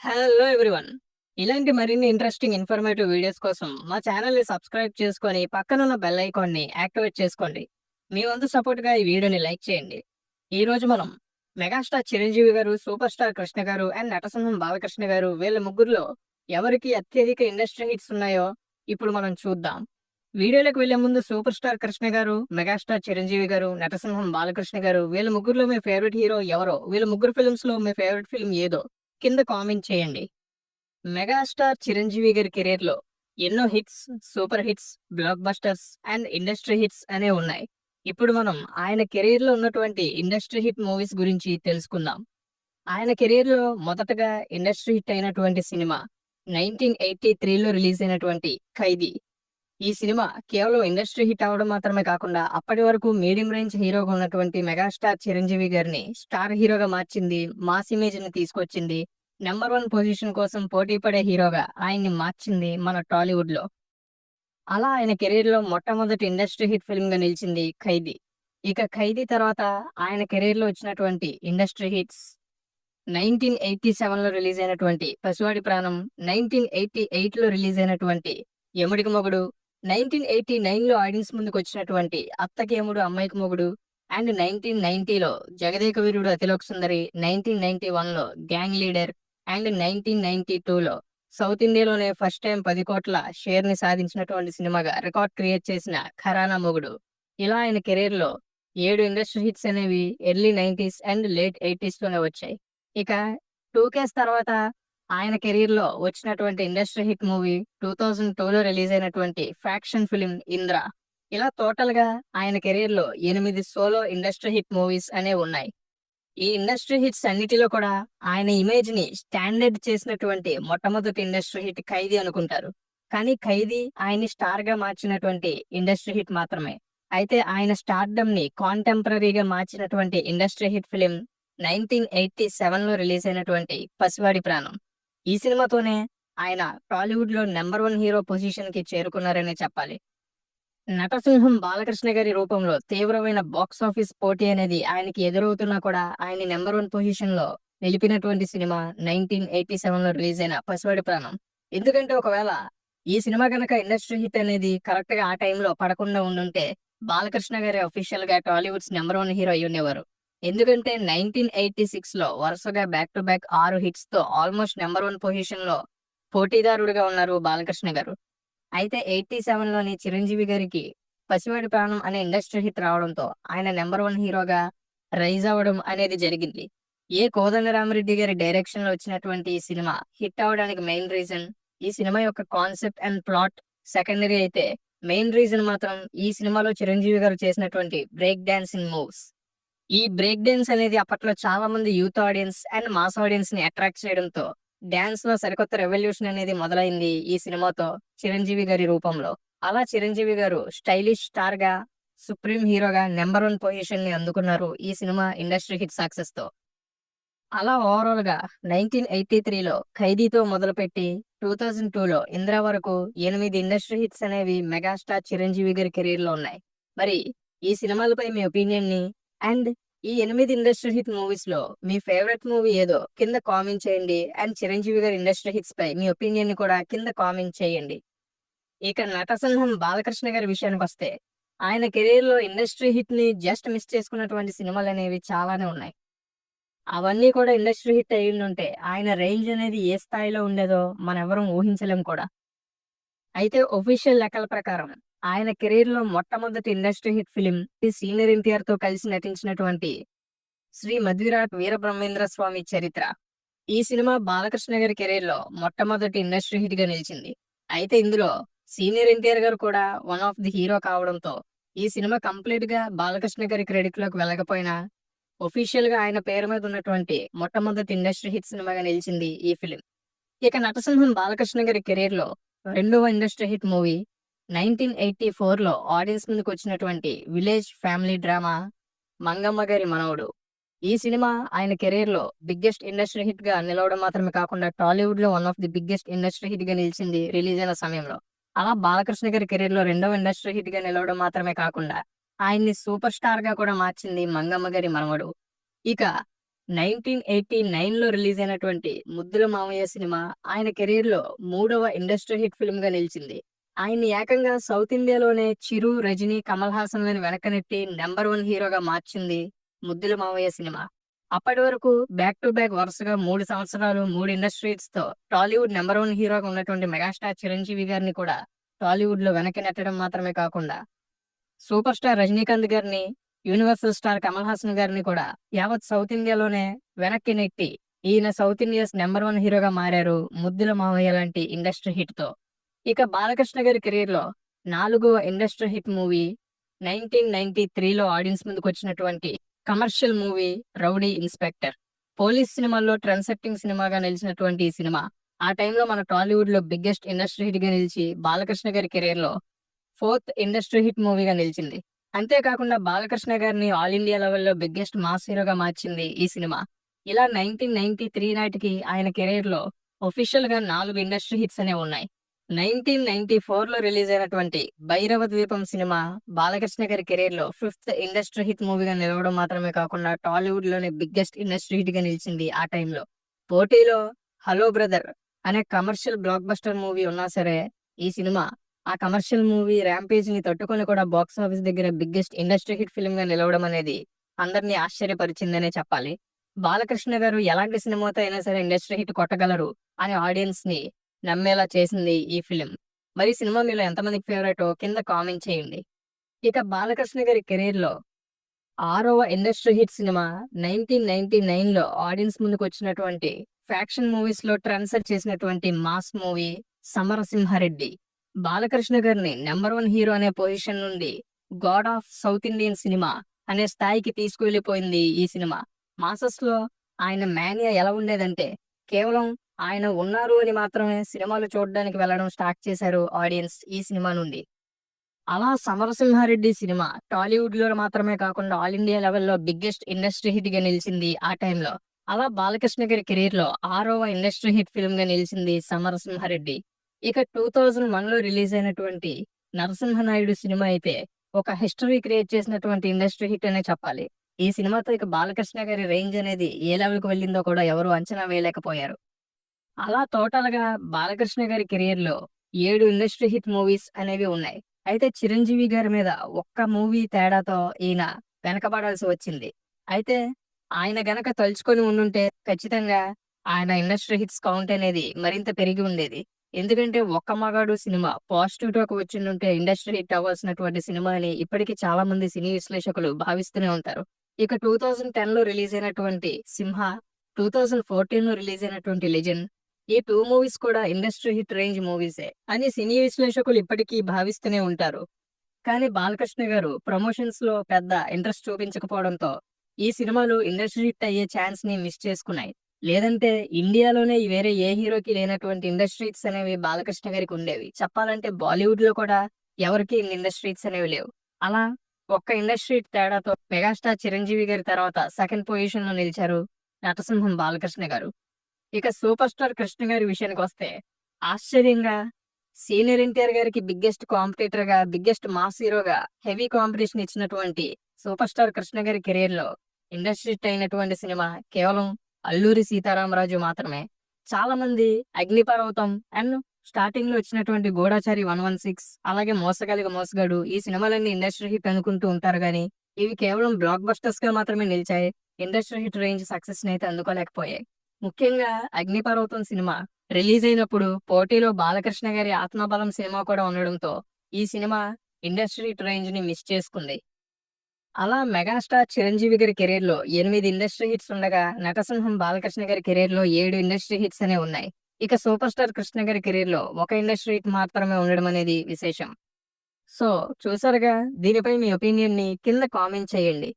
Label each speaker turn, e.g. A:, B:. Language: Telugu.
A: హలో ఎవ్రీవన్ ఇలాంటి మరిన్ని ఇంట్రెస్టింగ్ ఇన్ఫర్మేటివ్ వీడియోస్ కోసం మా ఛానల్ని సబ్స్క్రైబ్ చేసుకొని పక్కనున్న బెల్ ఐకాన్ని యాక్టివేట్ చేసుకోండి. మీ వంతు సపోర్ట్గా ఈ వీడియోని లైక్ చేయండి. ఈ రోజు మనం మెగాస్టార్ చిరంజీవి గారు సూపర్ స్టార్ కృష్ణ గారు అండ్ నటసింహం బాలకృష్ణ గారు వీళ్ళ ముగ్గురులో ఎవరికి అత్యధిక ఇండస్ట్రీ హిట్స్ ఉన్నాయో ఇప్పుడు మనం చూద్దాం. వీడియోలకు వెళ్ళే ముందు సూపర్ స్టార్ కృష్ణ గారు మెగాస్టార్ చిరంజీవి గారు నటసింహం బాలకృష్ణ గారు వీళ్ళ ముగ్గురులో మీ ఫేవరెట్ హీరో ఎవరో వీళ్ళ ముగ్గురు ఫిల్మ్స్లో మీ ఫేవరెట్ ఫిల్మ్ ఏదో కింద కామెంట్ చేయండి. మెగాస్టార్ చిరంజీవి గారి కెరీర్లో ఎన్నో hits super hits blockbusters and industry hits అనే ఉన్నాయి. ఇప్పుడు మనం ఆయన కెరీర్లో ఉన్నటువంటి ఇండస్ట్రీ హిట్ మూవీస్ గురించి తెలుసుకుందాం. ఆయన కెరీర్లో మొదటగా ఇండస్ట్రీ హిట్ అయినటువంటి సినిమా నైన్టీన్ ఎయిటీ త్రీలో రిలీజ్ అయినటువంటి ఖైదీ. ఈ సినిమా కేవలం ఇండస్ట్రీ హిట్ అవడం మాత్రమే కాకుండా అప్పటి వరకు మీడియం రేంజ్ హీరోగా ఉన్నటువంటి మెగాస్టార్ చిరంజీవి గారిని స్టార్ హీరోగా మార్చింది మాస్ ఇమేజ్ని తీసుకొచ్చింది నెంబర్ వన్ పొజిషన్ కోసం పోటీ పడే హీరోగా ఆయన్ని మార్చింది మన టాలీవుడ్లో అలా ఆయన కెరీర్లో మొట్టమొదటి ఇండస్ట్రీ హిట్ ఫిల్మ్గా నిలిచింది ఖైదీ. ఇక ఖైదీ తర్వాత ఆయన కెరీర్లో వచ్చినటువంటి ఇండస్ట్రీ హిట్స్ నైన్టీన్ ఎయిటీ సెవెన్లో రిలీజ్ అయినటువంటి పసివాడి ప్రాణం నైన్టీన్ ఎయిటీ ఎయిట్లో రిలీజ్ అయినటువంటి యముడికి మొగుడు నైన్టీన్ ఎయిటీ నైన్లో ఆడియన్స్ ముందుకు వచ్చినటువంటి అత్తకేముడు అమ్మాయికి మొగుడు అండ్ నైన్టీన్ నైన్టీలో జగదేక వీరుడు అతిలోక్ సుందరి నైన్టీన్ నైన్టీ వన్లో gang leader and nineteen ninety టూలో సౌత్ ఇండియాలోనే ఫస్ట్ టైం పది కోట్ల షేర్ని సాధించినటువంటి సినిమాగా రికార్డ్ క్రియేట్ చేసిన ఖరానా మొగుడు. ఇలా ఆయన కెరీర్లో ఏడు ఇండస్ట్రీ హిట్స్ అనేవి ఎర్లీ నైన్టీస్ అండ్ లేట్ ఎయిటీస్లోనే వచ్చాయి. ఇక టూ కేస్ తర్వాత ఆయన కెరీర్లో వచ్చినటువంటి industry hit movie two thousand two లో రిలీజ్ అయినటువంటి ఫ్యాక్షన్ ఫిలిం ఇంద్ర. ఇలా టోటల్గా ఆయన కెరీర్లో ఎనిమిది సోలో ఇండస్ట్రీ హిట్ మూవీస్ అనేవి ఉన్నాయి. ఈ ఇండస్ట్రీ హిట్స్ అన్నిటిలో కూడా ఆయన ఇమేజ్ని స్టాండర్డ్ చేసినటువంటి మొట్టమొదటి ఇండస్ట్రీ హిట్ ఖైదీ అనుకుంటారు. కానీ ఖైదీ ఆయన్ని స్టార్గా మార్చినటువంటి ఇండస్ట్రీ హిట్ మాత్రమే. అయితే ఆయన స్టార్డమ్ని కాంటెంపరీగా మార్చినటువంటి industry hit film nineteen eighty సెవెన్లో రిలీజ్ అయినటువంటి పసివాడి ప్రాణం. ఈ సినిమాతోనే ఆయన టాలీవుడ్లో నెంబర్ వన్ హీరో పొజిషన్కి చేరుకున్నారనే చెప్పాలి. నటసింహం బాలకృష్ణ గారి రూపంలో తీవ్రమైన బాక్స్ ఆఫీస్ పోటీ అనేది ఆయనకి ఎదురవుతున్నా కూడా ఆయన నెంబర్ వన్ పొజిషన్లో నిలిపినటువంటి సినిమా నైన్టీన్ ఎయిటీ సెవెన్లో రిలీజ్ అయిన పసివాడి ప్రాణం. ఎందుకంటే ఒకవేళ ఈ సినిమా కనుక ఇండస్ట్రీ హిట్ అనేది కరెక్ట్గా ఆ టైంలో పడకుండా ఉండుంటే బాలకృష్ణ గారి అఫీషియల్గా టాలీవుడ్స్ నెంబర్ వన్ హీరో అయి ఉండేవారు ఎందుకంటే నైన్టీన్ ఎయిటీ సిక్స్లో వరుసగా బ్యాక్ టు బ్యాక్ ఆరు హిట్స్తో ఆల్మోస్ట్ నెంబర్ వన్ పొజిషన్లో పోటీదారుడిగా ఉన్నారు బాలకృష్ణ గారు. అయితే ఎయిటీ సెవెన్లోని చిరంజీవి గారికి పసివాడి ప్రాణం అనే ఇండస్ట్రీ హిట్ రావడంతో ఆయన నెంబర్ వన్ హీరోగా రైజ్ అవ్వడం అనేది జరిగింది. ఏ కోదండరామరెడ్డి గారి డైరెక్షన్లో వచ్చినటువంటి ఈ సినిమా హిట్ అవడానికి మెయిన్ రీజన్ ఈ సినిమా యొక్క కాన్సెప్ట్ అండ్ ప్లాట్ సెకండరీ అయితే మెయిన్ రీజన్ మాత్రం ఈ సినిమాలో చిరంజీవి గారు చేసినటువంటి బ్రేక్ డాన్సింగ్ మూవ్స్ ఈ బ్రేక్ డాన్స్ అనేది అప్పట్లో చాలా మంది యూత్ ఆడియన్స్ అండ్ మాస్ ఆడియన్స్ని అట్రాక్ట్ చేయడంతో డాన్స్లో సరికొత్త రెవల్యూషన్ అనేది మొదలైంది ఈ సినిమాతో చిరంజీవి గారి రూపంలో. అలా చిరంజీవి గారు స్టైలిష్ స్టార్గా సుప్రీం హీరోగా నెంబర్ వన్ పొజిషన్ని అందుకున్నారు ఈ సినిమా ఇండస్ట్రీ హిట్ సక్సెస్తో అలా ఓవరాల్గా నైన్టీన్ ఎయిటీ త్రీలో ఖైదీతో మొదలుపెట్టి టూ థౌజండ్ టూలో ఇందిరా వరకు ఎనిమిది ఇండస్ట్రీ హిట్స్ అనేవి మెగాస్టార్ చిరంజీవి గారి కెరీర్లో ఉన్నాయి. మరి ఈ సినిమాలపై మీ ఒపీనియన్ని అండ్ ఈ ఎనిమిది ఇండస్ట్రీ హిట్ మూవీస్లో మీ ఫేవరెట్ మూవీ ఏదో కింద కామెంట్ చేయండి. అండ్ చిరంజీవి గారి ఇండస్ట్రీ హిట్స్ పై మీ ఒపీనియన్ని కూడా కింద కామెంట్ చేయండి. ఇక నటసింహం బాలకృష్ణ గారి విషయానికి వస్తే ఆయన కెరీర్లో ఇండస్ట్రీ హిట్ని జస్ట్ మిస్ చేసుకున్నటువంటి సినిమాలు అనేవి చాలానే ఉన్నాయి. అవన్నీ కూడా ఇండస్ట్రీ హిట్ అయి ఉంటే ఆయన రేంజ్ అనేది ఏ స్థాయిలో ఉండేదో మనం ఎవరం ఊహించలేం కూడా. అయితే ఒఫీషియల్ లెక్కల ప్రకారం ఆయన కెరీర్లో మొట్టమొదటి ఇండస్ట్రీ హిట్ ఫిలిం సీనియర్ ఎన్టీఆర్తో కలిసి నటించినటువంటి శ్రీ మధురాట్ వీరబ్రహ్మేంద్ర స్వామి చరిత్ర. ఈ సినిమా బాలకృష్ణ గారి కెరీర్లో మొట్టమొదటి ఇండస్ట్రీ హిట్గా నిలిచింది. అయితే ఇందులో సీనియర్ ఎన్టీఆర్ గారు కూడా వన్ ఆఫ్ ది హీరో కావడంతో ఈ సినిమా కంప్లీట్గా బాలకృష్ణ గారి క్రెడిట్లోకి వెళ్ళకపోయినా ఒఫీషియల్గా ఆయన పేరు మీద ఉన్నటువంటి మొట్టమొదటి ఇండస్ట్రీ హిట్ సినిమాగా నిలిచింది ఈ ఫిలిం. ఇక నటసింహం బాలకృష్ణ గారి కెరీర్లో రెండవ industry hit movie nineteen eighty ఫోర్లో ఆడియన్స్ ముందుకు వచ్చినటువంటి విలేజ్ ఫ్యామిలీ డ్రామా మంగమ్మ గారి మనవడు. ఈ సినిమా ఆయన కెరీర్లో బిగ్గెస్ట్ ఇండస్ట్రీ హిట్గా నిలవడం మాత్రమే కాకుండా టాలీవుడ్లో one of the biggest industry హిట్గా నిలిచింది రిలీజ్ అయిన సమయంలో. అలా బాలకృష్ణ గారి కెరీర్లో రెండవ ఇండస్ట్రీ హిట్గా నిలవడం మాత్రమే కాకుండా ఆయన్ని సూపర్ స్టార్గా కూడా మార్చింది మంగమ్మ గారి మనవడు. ఇక నైన్టీన్ ఎయిటీ నైన్లో రిలీజ్ అయినటువంటి ముద్దుల మామయ్య సినిమా ఆయన కెరీర్లో మూడవ ఇండస్ట్రీ హిట్ ఫిల్మ్గా నిలిచింది. ఆయన్ని ఏకంగా సౌత్ ఇండియాలోనే చిరు రజనీ కమల్ హాసన్లను వెనకనెట్టి నెంబర్ వన్ హీరోగా మార్చింది ముద్దుల మావయ్య సినిమా. అప్పటి వరకు బ్యాక్ టు బ్యాక్ వరుసగా మూడు సంవత్సరాలు మూడు ఇండస్ట్రీస్తో టాలీవుడ్ నెంబర్ వన్ హీరోగా ఉన్నటువంటి మెగాస్టార్ చిరంజీవి గారిని కూడా టాలీవుడ్లో వెనక్కి నెట్టడం మాత్రమే కాకుండా సూపర్ స్టార్ రజనీకాంత్ గారిని యూనివర్సల్ స్టార్ కమల్ హాసన్ గారిని కూడా యావత్ సౌత్ ఇండియాలోనే వెనక్కి నెట్టి ఈయన సౌత్ ఇండియాస్ నెంబర్ వన్ హీరోగా మారారు ముద్దుల మావయ్య లాంటి ఇండస్ట్రీ హిట్తో ఇక బాలకృష్ణ గారి కెరీర్లో నాలుగవ industry hit movie nineteen ninety త్రీలో ఆడియన్స్ ముందుకు వచ్చినటువంటి commercial movie rowdy inspector. Police సినిమాల్లో ట్రాన్సెప్టింగ్ సినిమాగా నిలిచినటువంటి ఈ సినిమా ఆ టైంలో మన టాలీవుడ్లో బిగ్గెస్ట్ ఇండస్ట్రీ హిట్గా నిలిచి బాలకృష్ణ గారి కెరీర్లో ఫోర్త్ ఇండస్ట్రీ హిట్ మూవీగా నిలిచింది. అంతేకాకుండా బాలకృష్ణ గారిని ఆల్ ఇండియా లెవెల్లో బిగ్గెస్ట్ మాస్ హీరోగా మార్చింది ఈ సినిమా. ఇలా నైన్టీన్ నైన్టీ త్రీ నాటికి ఆయన కెరీర్లో ఒఫీషియల్గా నాలుగు ఇండస్ట్రీ హిట్స్ అనేవి ఉన్నాయి. నైన్టీన్ నైన్టీ ఫోర్లో రిలీజ్ అయినటువంటి భైరవ ద్వీపం సినిమా బాలకృష్ణ గారి కెరీర్లో ఫిఫ్త్ ఇండస్ట్రీ హిట్ మూవీగా నిలవడం మాత్రమే కాకుండా టాలీవుడ్లోనే బిగ్గెస్ట్ ఇండస్ట్రీ హిట్గా నిలిచింది ఆ టైంలో పోటీలో హలో బ్రదర్ అనే కమర్షియల్ బ్లాక్ బస్టర్ మూవీ ఉన్నా సరే ఈ సినిమా ఆ కమర్షియల్ మూవీ ర్యాంపేజ్ని తట్టుకొని కూడా బాక్స్ ఆఫీస్ దగ్గర బిగ్గెస్ట్ ఇండస్ట్రీ హిట్ ఫిల్మ్గా నిలవడం అనేది అందరినీ ఆశ్చర్యపరిచిందనే చెప్పాలి. బాలకృష్ణ గారు ఎలాంటి సినిమాతో అయినా సరే ఇండస్ట్రీ హిట్ కొట్టగలరు అనే ఆడియన్స్ని నమ్మేలా చేసింది ఈ ఫిలిం. మరి సినిమా మీలో ఎంతమందికి ఫేవరెట్ కింద కామెంట్ చేయండి. ఇక బాలకృష్ణ గారి కెరీర్లో ఆరవ industry hit cinema nineteen ninety నైన్లో ఆడియన్స్ ముందుకు వచ్చినటువంటి ఫ్యాక్షన్ మూవీస్లో ట్రాన్స్ఫర్ చేసినటువంటి మాస్ మూవీ సమరసింహారెడ్డి. బాలకృష్ణ గారిని నెంబర్ వన్ హీరో అనే పొజిషన్ నుండి god of south Indian cinema అనే స్థాయికి తీసుకువెళ్ళిపోయింది ఈ సినిమా. మాసస్లో ఆయన మేనియా ఎలా ఉండేదంటే కేవలం ఆయన ఉన్నారు అని మాత్రమే సినిమాలు చూడడానికి వెళ్ళడం స్టార్ట్ చేశారు ఆడియన్స్ ఈ సినిమా నుండి. అలా సమరసింహారెడ్డి సినిమా టాలీవుడ్లో మాత్రమే కాకుండా ఆల్ ఇండియా లెవెల్లో బిగ్గెస్ట్ ఇండస్ట్రీ హిట్గా నిలిచింది ఆ టైంలో. అలా బాలకృష్ణ గారి కెరీర్లో ఆరవ ఇండస్ట్రీ హిట్ ఫిల్మ్గా నిలిచింది సమరసింహారెడ్డి. ఇక టూ థౌజండ్ వన్లో రిలీజ్ అయినటువంటి నరసింహనాయుడు సినిమా అయితే ఒక హిస్టరీ క్రియేట్ చేసినటువంటి ఇండస్ట్రీ హిట్ అనే చెప్పాలి. ఈ సినిమాతో ఇక బాలకృష్ణ గారి రేంజ్ అనేది ఏ లెవెల్కి వెళ్ళిందో కూడా ఎవరు అంచనా వేయలేకపోయారు. అలా టోటల్గా బాలకృష్ణ గారి కెరియర్లో ఏడు ఇండస్ట్రీ హిట్ మూవీస్ అనేవి ఉన్నాయి. అయితే చిరంజీవి గారి మీద ఒక్క మూవీ తేడాతో ఈయన వెనకబడాల్సి వచ్చింది. అయితే ఆయన గనక తలుచుకొని ఉండుంటే ఖచ్చితంగా ఆయన ఇండస్ట్రీ హిట్స్ కౌంట్ అనేది మరింత పెరిగి ఉండేది. ఎందుకంటే Okka Magadu cinema positive talk వచ్చిండుంటే industry hit అవ్వాల్సినటువంటి సినిమా అని ఇప్పటికీ చాలా మంది సినీ విశ్లేషకులు భావిస్తూనే ఉంటారు. ఇక టూ థౌజండ్ టెన్లో రిలీజ్ అయినటువంటి సింహ టూ థౌజండ్ ఫోర్టీన్లో రిలీజ్ అయినటువంటి లెజెండ్ ఈ టూ మూవీస్ కూడా ఇండస్ట్రీ హిట్ రేంజ్ మూవీసే అని సినీ విశ్లేషకులు ఇప్పటికీ భావిస్తూనే ఉంటారు. కానీ బాలకృష్ణ గారు ప్రమోషన్స్లో పెద్ద ఇంట్రెస్ట్ చూపించకపోవడంతో ఈ సినిమాలు ఇండస్ట్రీ హిట్ అయ్యే ఛాన్స్ని మిస్ చేసుకున్నాయి. లేదంటే ఇండియాలోనే వేరే ఏ హీరోకి లేనటువంటి ఇండస్ట్రీస్ అనేవి బాలకృష్ణ గారికి ఉండేవి. చెప్పాలంటే బాలీవుడ్లో కూడా ఎవరికి ఇన్ని ఇండస్ట్రీస్ అనేవి లేవు. అలా ఒక్క ఇండస్ట్రీ తేడాతో మెగాస్టార్ చిరంజీవి గారి తర్వాత సెకండ్ పొజిషన్లో నిలిచారు నటసింహం బాలకృష్ణ గారు. ఇక సూపర్ స్టార్ కృష్ణ గారి విషయానికి వస్తే ఆశ్చర్యంగా సీనియర్ ఎన్టీఆర్ గారికి biggest కాంపిటేటర్గా biggest mass hero heavy competition ఇచ్చినటువంటి సూపర్ స్టార్ కృష్ణ గారి కెరీర్లో ఇండస్ట్రీ హిట్ అయినటువంటి సినిమా కేవలం అల్లూరి సీతారామరాజు మాత్రమే. చాలా మంది అగ్నిపర్వతం అండ్ స్టార్టింగ్లో వచ్చినటువంటి గోడాచారి వన్ వన్ సిక్స్ అలాగే మోసగాలిగా మోసగాడు ఈ సినిమాలన్నీ ఇండస్ట్రీ హిట్ అనుకుంటూ ఉంటారు కానీ ఇవి కేవలం బ్లాక్ బస్టర్స్గా మాత్రమే నిలిచాయి. ఇండస్ట్రీ హిట్ రేంజ్ సక్సెస్ అయితే అందుకోలేకపోయాయి. ముఖ్యంగా అగ్నిపర్వతం సినిమా రిలీజ్ అయినప్పుడు పోటీలో బాలకృష్ణ గారి ఆత్మబలం సినిమా కూడా ఉండడంతో ఈ సినిమా ఇండస్ట్రీ హిట్ రేంజ్ని మిస్ చేసుకుంది. అలా మెగాస్టార్ చిరంజీవి గారి కెరీర్లో ఎనిమిది ఇండస్ట్రీ హిట్స్ ఉండగా నటసింహం బాలకృష్ణ గారి కెరీర్లో ఏడు ఇండస్ట్రీ హిట్స్ అనే ఉన్నాయి. ఇక సూపర్ స్టార్ కృష్ణ గారి కెరీర్లో ఒక ఇండస్ట్రీ హిట్ మాత్రమే ఉండడం అనేది విశేషం. సో చూసారుగా? దీనిపై మీ ఒపీనియన్ని కింద కామెంట్ చేయండి.